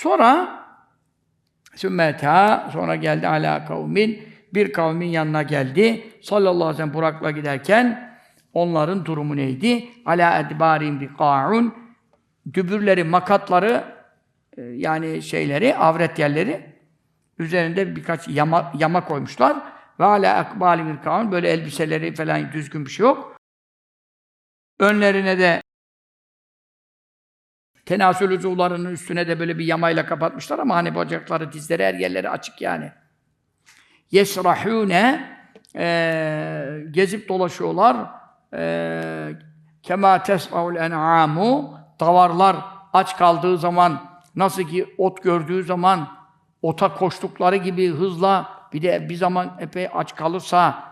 Sonra Sümmeta sonra geldi ala kavmin bir kavmin yanına geldi. Sallallahu aleyhi ve sellem Burak'la giderken onların durumu neydi? Ala edbarim biqa'un dübürleri, makatları e, yani şeyleri, avret yerleri üzerinde birkaç yama, yama koymuşlar. Ve ala ekbali mirkaun böyle elbiseleri falan düzgün bir şey yok. Önlerine de tenasül uzuvlarının üstüne de böyle bir yamayla kapatmışlar ama hani bacakları, dizleri, her yerleri açık yani. Yesrahûne e, gezip dolaşıyorlar. E, kema tes'aul en'amu davarlar aç kaldığı zaman nasıl ki ot gördüğü zaman ota koştukları gibi hızla bir de bir zaman epey aç kalırsa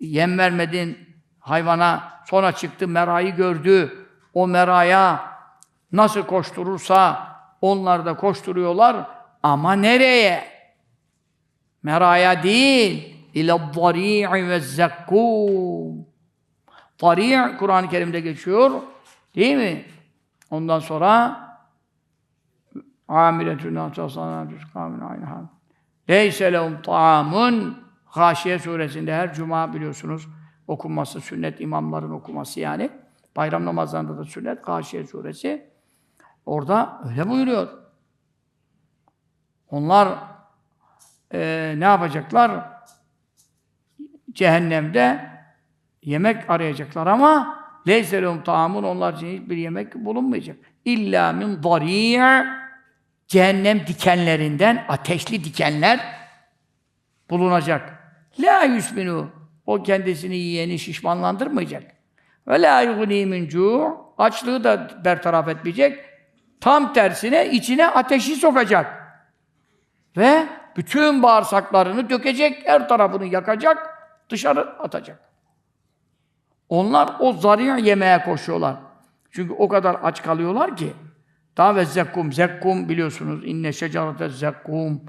yem vermedin hayvana sonra çıktı merayı gördü o meraya nasıl koşturursa onlar da koşturuyorlar ama nereye? Meraya değil ila dhari'i ve zekkum. Dhari' Kur'an-ı Kerim'de geçiyor. Değil mi? Ondan sonra amiletün. Leyse lehum ta'amun Haşiye suresinde her cuma biliyorsunuz okunması, sünnet imamların okuması yani. Bayram namazlarında da sünnet, Haşiye suresi. Orada öyle buyuruyor. Onlar e, ne yapacaklar? Cehennemde yemek arayacaklar ama leyse lehum ta'amun onlar için hiçbir yemek bulunmayacak. İlla min dari' cehennem dikenlerinden ateşli dikenler bulunacak. La yusminu o kendisini yiyeni şişmanlandırmayacak. Ve la yughni min açlığı da bertaraf etmeyecek. Tam tersine içine ateşi sokacak. Ve bütün bağırsaklarını dökecek, her tarafını yakacak, dışarı atacak. Onlar o zari'a yemeğe koşuyorlar. Çünkü o kadar aç kalıyorlar ki. Daha ve zekkum, zekkum biliyorsunuz. İnne şecerete zekkum.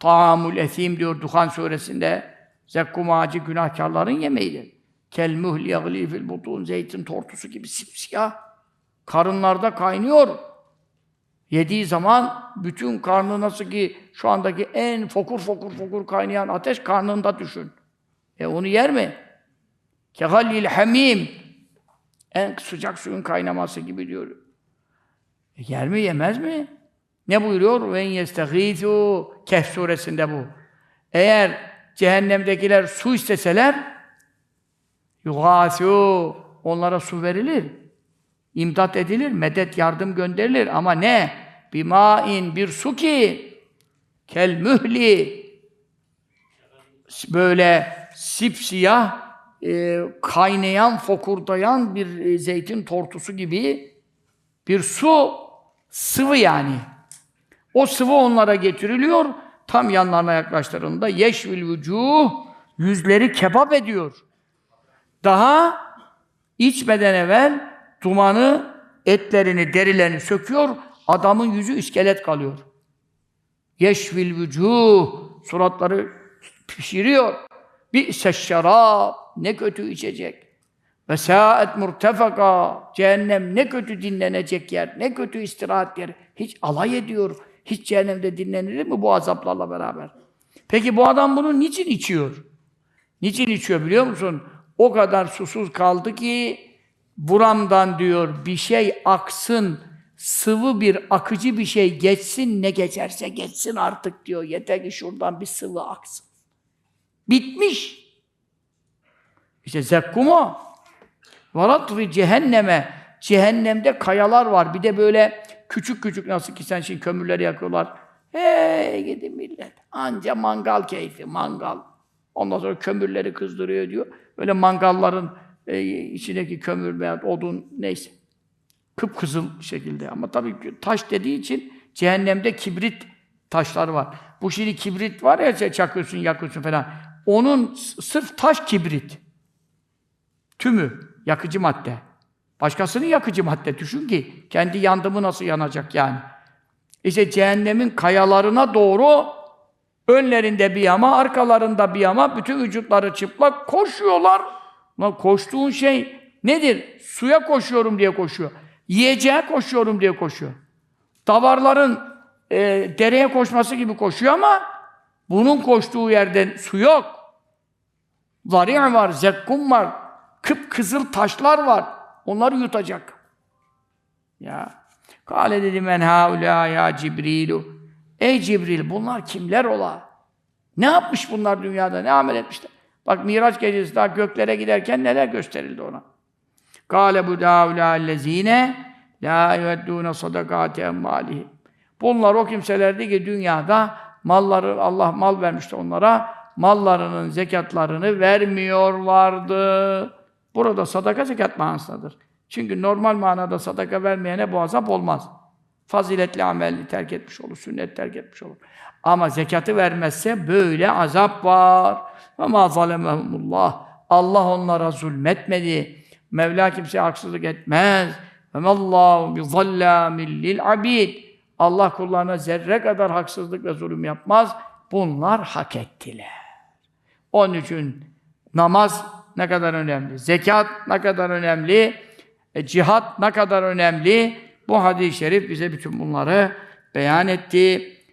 Taamul esim diyor Duhan suresinde. Zekkum ağacı günahkarların yemeğidir. Kel muhli yagli fil butun zeytin tortusu gibi sipsiyah. Karınlarda kaynıyor. Yediği zaman bütün karnı nasıl ki şu andaki en fokur fokur fokur kaynayan ateş karnında düşün. E onu yer mi? Kehallil hamim. En sıcak suyun kaynaması gibi diyor. E yer mi yemez mi? Ne buyuruyor? Ve yestegîzû Kehf suresinde bu. Eğer cehennemdekiler su isteseler yugâsû onlara su verilir. İmdat edilir, medet yardım gönderilir ama ne? Bimain bir su ki kel mühli böyle sipsiyah e, kaynayan, fokurdayan bir e, zeytin tortusu gibi bir su sıvı yani. O sıvı onlara getiriliyor. Tam yanlarına yaklaştığında yeşvil vücuh yüzleri kebap ediyor. Daha içmeden evvel dumanı etlerini, derilerini söküyor. Adamın yüzü iskelet kalıyor. Yeşvil vücuh suratları pişiriyor. Bir şarab ne kötü içecek. Ve sâet murtefaka cehennem ne kötü dinlenecek yer, ne kötü istirahat yer. Hiç alay ediyor. Hiç cehennemde dinlenilir mi bu azaplarla beraber? Peki bu adam bunu niçin içiyor? Niçin içiyor biliyor musun? O kadar susuz kaldı ki buramdan diyor bir şey aksın, sıvı bir akıcı bir şey geçsin, ne geçerse geçsin artık diyor. Yeter ki şuradan bir sıvı aksın. Bitmiş. İşte zekkum o. Varatri cehenneme. Cehennemde kayalar var. Bir de böyle küçük küçük nasıl ki sen şimdi kömürleri yakıyorlar. Hey gidi millet. Anca mangal keyfi, mangal. Ondan sonra kömürleri kızdırıyor diyor. Böyle mangalların e, içindeki kömür veya odun neyse. Kıpkızıl şekilde. Ama tabii taş dediği için cehennemde kibrit taşlar var. Bu şimdi kibrit var ya çakıyorsun, yakıyorsun falan. Onun sırf taş kibrit. Tümü yakıcı madde. Başkasının yakıcı madde. Düşün ki kendi yandımı nasıl yanacak yani. İşte cehennemin kayalarına doğru önlerinde bir yama, arkalarında bir yama, bütün vücutları çıplak koşuyorlar. Lan koştuğun şey nedir? Suya koşuyorum diye koşuyor. Yiyeceğe koşuyorum diye koşuyor. Davarların e, dereye koşması gibi koşuyor ama bunun koştuğu yerde su yok. Zari' var, zekkum var, kıpkızıl taşlar var. Onları yutacak. Ya. Kale dedi men haula ya Cibrilu. Ey Cibril bunlar kimler ola? Ne yapmış bunlar dünyada? Ne amel etmişler? Bak Miraç gecesi daha göklere giderken neler gösterildi ona. Kale bu daulâllezîne la yueddûne sadakâti emmâlihim. Bunlar o kimselerdi ki dünyada malları Allah mal vermişti onlara. Mallarının zekatlarını vermiyorlardı. Burada sadaka zekat manasındadır. Çünkü normal manada sadaka vermeyene bu azap olmaz. Faziletli ameli terk etmiş olur, sünnet terk etmiş olur. Ama zekatı vermezse böyle azap var. Ve ma zalemehumullah. Allah onlara zulmetmedi. Mevla kimseye haksızlık etmez. Ve mallahu bi zallamin lil abid. Allah kullarına zerre kadar haksızlık ve zulüm yapmaz. Bunlar hak ettiler. Onun için namaz ne kadar önemli, zekat ne kadar önemli, e, cihat ne kadar önemli. Bu hadis-i şerif bize bütün bunları beyan etti.